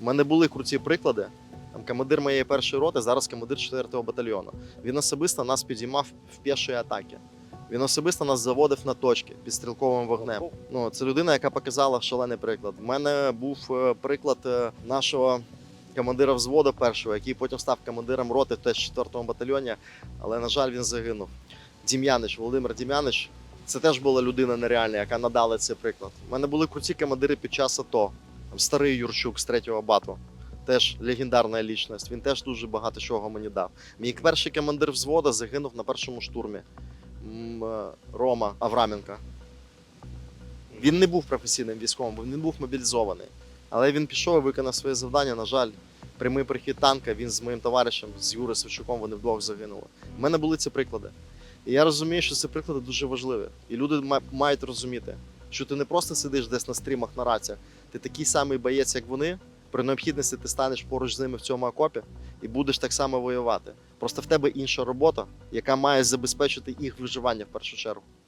У мене були круті приклади. Там командир моєї першої роти, зараз командир 4-го батальйону. Він особисто нас підіймав в пішої атаки. Він особисто нас заводив на точки під стрілковим вогнем. Ну, це людина, яка показала шалений приклад. У мене був е, приклад е, нашого командира взводу першого, який потім став командиром роти теж в 4-му батальйоні, але, на жаль, він загинув. Дім'янич, Володимир Дім'янич. Це теж була людина нереальна, яка надала цей приклад. У мене були круті командири під час АТО. Старий Юрчук з 3-го бату. Теж легендарна лічність. Він теж дуже багато чого мені дав. Мій перший командир взводу загинув на першому штурмі. Е, Рома Авраменко. Він не був професійним військовим, він був мобілізований. Але він пішов і виконав своє завдання. На жаль, прямий прихід танка. Він з моїм товаришем, з Юрою Савчуком, вони вдвох загинули. У мене були ці приклади. І я розумію, що ці приклади дуже важливі. І люди мають розуміти, що ти не просто сидиш десь на стрімах на раціях, ти такий самий боєць, як вони. При необхідності ти станеш поруч з ними в цьому окопі і будеш так само воювати. Просто в тебе інша робота, яка має забезпечити їх виживання в першу чергу.